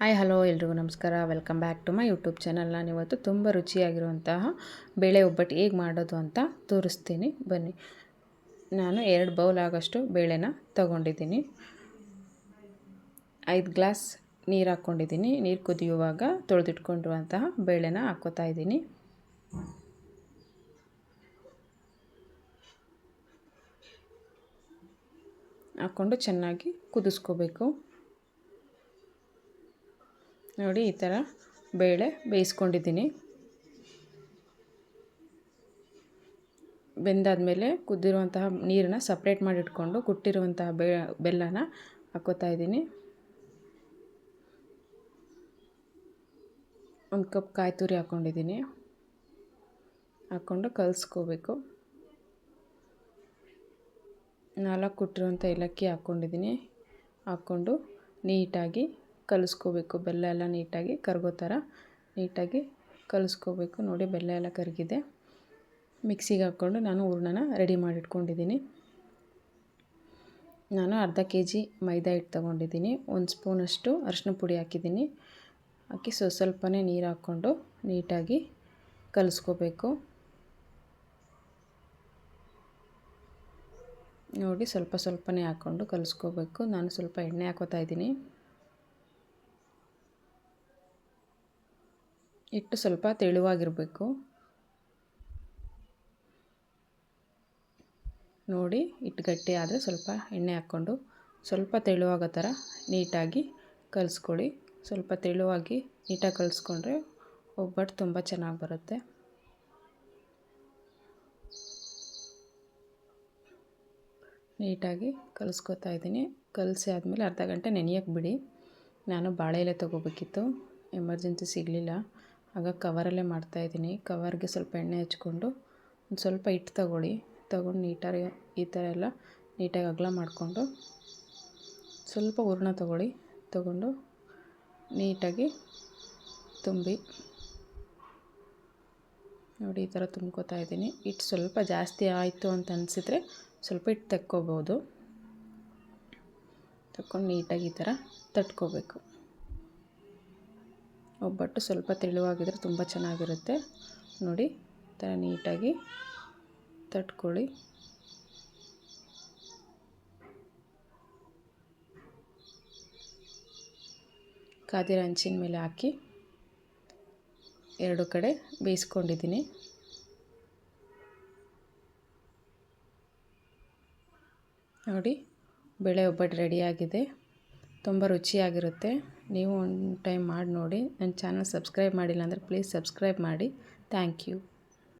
Hi, hello, ಎಲ್ರಿಗೂ ನಮಸ್ಕಾರ. Welcome back to my YouTube channel ನಾನು ಇವತ್ತು ತುಂಬ ರುಚಿಯಾಗಿರುವಂತಹ ಬೇಳೆ ಒಬ್ಬಟ್ಟು ಹೇಗೆ ಮಾಡೋದು ಅಂತ ತೋರಿಸ್ತೀನಿ. ಬನ್ನಿ. ನಾನು ಎರಡು ಬೌಲ್ ಆಗೋಷ್ಟು ಬೇಳೆನ ತಗೊಂಡಿದ್ದೀನಿ. ಐದು ಗ್ಲಾಸ್ ನೀರು ಹಾಕ್ಕೊಂಡಿದ್ದೀನಿ. ನೀರು ಕುದಿಯುವಾಗ ತೊಳೆದಿಟ್ಕೊಂಡಿರುವಂತಹ ಬೇಳೆನ ಹಾಕೋತಾ ಇದ್ದೀನಿ. ಹಾಕ್ಕೊಂಡು ಚೆನ್ನಾಗಿ ಕುದಿಸ್ಕೋಬೇಕು. ನೋಡಿ ಈ ಥರ ಬೇಳೆ ಬೇಯಿಸ್ಕೊಂಡಿದ್ದೀನಿ. ಬೆಂದಾದಮೇಲೆ ಕುದ್ದಿರುವಂತಹ ನೀರನ್ನ ಸಪ್ರೇಟ್ ಮಾಡಿಟ್ಕೊಂಡು ಕುಟ್ಟಿರುವಂತಹ ಬೆ, ಬೆಲ್ಲನ ಹಾಕೋತಾ ಇದ್ದೀನಿ. ಒಂದು ಕಪ್ ಕಾಯಿ ತುರಿ ಹಾಕ್ಕೊಂಡಿದ್ದೀನಿ ಹಾಕ್ಕೊಂಡು ಕಲಿಸ್ಕೋಬೇಕು. ನಾಲ್ಕು ಕುಟ್ಟಿರುವಂಥ ಏಲಕ್ಕಿ ಹಾಕ್ಕೊಂಡಿದ್ದೀನಿ ಹಾಕ್ಕೊಂಡು ನೀಟಾಗಿ ಕಲಿಸ್ಕೋಬೇಕು. ಬೆಲ್ಲ ಎಲ್ಲ ನೀಟಾಗಿ ಕರಗೋ ಥರ ನೀಟಾಗಿ ಕಲಿಸ್ಕೋಬೇಕು. ನೋಡಿ, ಬೆಲ್ಲ ಎಲ್ಲ ಕರಗಿದೆ. ಮಿಕ್ಸಿಗೆ ಹಾಕ್ಕೊಂಡು ನಾನು ಹೂರ್ಣನ ರೆಡಿ ಮಾಡಿಟ್ಕೊಂಡಿದ್ದೀನಿ. ನಾನು ಅರ್ಧ ಕೆ ಜಿ ಮೈದಾ ಹಿಟ್ಟು ತೊಗೊಂಡಿದ್ದೀನಿ. ಒಂದು ಸ್ಪೂನಷ್ಟು ಅರಿಶಿನ ಪುಡಿ ಹಾಕಿದ್ದೀನಿ. ಹಾಕಿ ಸ್ವ ಸ್ವಲ್ಪನೇ ನೀರು ಹಾಕ್ಕೊಂಡು ನೀಟಾಗಿ ಕಲಿಸ್ಕೋಬೇಕು. ನೋಡಿ, ಸ್ವಲ್ಪ ಸ್ವಲ್ಪನೇ ಹಾಕ್ಕೊಂಡು ಕಲಿಸ್ಕೋಬೇಕು. ನಾನು ಸ್ವಲ್ಪ ಎಣ್ಣೆ ಹಾಕೋತಾ ಇದ್ದೀನಿ. ಹಿಟ್ಟು ಸ್ವಲ್ಪ ತೆಳುವಾಗಿರಬೇಕು. ನೋಡಿ ಹಿಟ್ಟು ಗಟ್ಟಿ ಆದರೆ ಸ್ವಲ್ಪ ಎಣ್ಣೆ ಹಾಕ್ಕೊಂಡು ಸ್ವಲ್ಪ ತೆಳುವಾಗೋ ಥರ ನೀಟಾಗಿ ಕಲಿಸ್ಕೊಳ್ಳಿ. ಸ್ವಲ್ಪ ತೆಳುವಾಗಿ ನೀಟಾಗಿ ಕಲಿಸ್ಕೊಂಡ್ರೆ ಒಬ್ಬಟ್ಟು ತುಂಬ ಚೆನ್ನಾಗಿ ಬರುತ್ತೆ. ನೀಟಾಗಿ ಕಲಿಸ್ಕೊತಾ ಇದ್ದೀನಿ. ಕಲಸಿ ಆದಮೇಲೆ ಅರ್ಧ ಗಂಟೆ ನೆನೆಯೋಕ್ಕೆ ಬಿಡಿ. ನಾನು ಬಾಳೆ ಎಲೆ ತೊಗೋಬೇಕಿತ್ತು. ಎಮರ್ಜೆನ್ಸಿ ಸಿಗಲಿಲ್ಲ. ಆಗ ಕವರಲ್ಲೇ ಮಾಡ್ತಾಯಿದ್ದೀನಿ ಕವರ್ಗೆ ಸ್ವಲ್ಪ ಎಣ್ಣೆ ಹಚ್ಕೊಂಡು ಒಂದು ಸ್ವಲ್ಪ ಹಿಟ್ಟು ತಗೊಳ್ಳಿ. ತಗೊಂಡು ನೀಟಾಗಿ ಈ ಥರ ಎಲ್ಲ ನೀಟಾಗಿ ಅಗಲ ಮಾಡಿಕೊಂಡು ಸ್ವಲ್ಪ ಹೂರ್ಣ ತಗೊಳ್ಳಿ. ತಗೊಂಡು ನೀಟಾಗಿ ತುಂಬಿ ನೋಡಿ ಈ ಥರ ತುಂಬ್ಕೋತಾ ಇದ್ದೀನಿ. ಹಿಟ್ಟು ಸ್ವಲ್ಪ ಜಾಸ್ತಿ ಆಯಿತು ಅಂತ ಅನಿಸಿದ್ರೆ ಸ್ವಲ್ಪ ಹಿಟ್ಟು ತಕ್ಕೋಬೋದು. ತಕ್ಕೊಂಡು ನೀಟಾಗಿ ಈ ಥರ ತಟ್ಕೋಬೇಕು. ಒಬ್ಬಟ್ಟು ಸ್ವಲ್ಪ ತೆಳುವಾಗಿದ್ರೆ ತುಂಬ ಚೆನ್ನಾಗಿರುತ್ತೆ. ನೋಡಿ, ಥರ ನೀಟಾಗಿ ತಟ್ಕೊಳ್ಳಿ. ಕಾದಿರ ಹಂಚಿನ ಮೇಲೆ ಹಾಕಿ ಎರಡು ಕಡೆ ಬೇಯಿಸ್ಕೊಂಡಿದ್ದೀನಿ. ನೋಡಿ, ಬೆಳೆ ಒಬ್ಬಟ್ಟು ರೆಡಿಯಾಗಿದೆ ತುಂಬ ರುಚಿಯಾಗಿರುತ್ತೆ. ನೀವು ಒಂದು ಟೈಮ್ ಮಾಡಿ ನೋಡಿ ನನ್ನ ಚಾನಲ್ ಸಬ್ಸ್ಕ್ರೈಬ್ ಮಾಡಿಲ್ಲ ಅಂದರೆ ಪ್ಲೀಸ್ ಸಬ್ಸ್ಕ್ರೈಬ್ ಮಾಡಿ ಥ್ಯಾಂಕ್ ಯು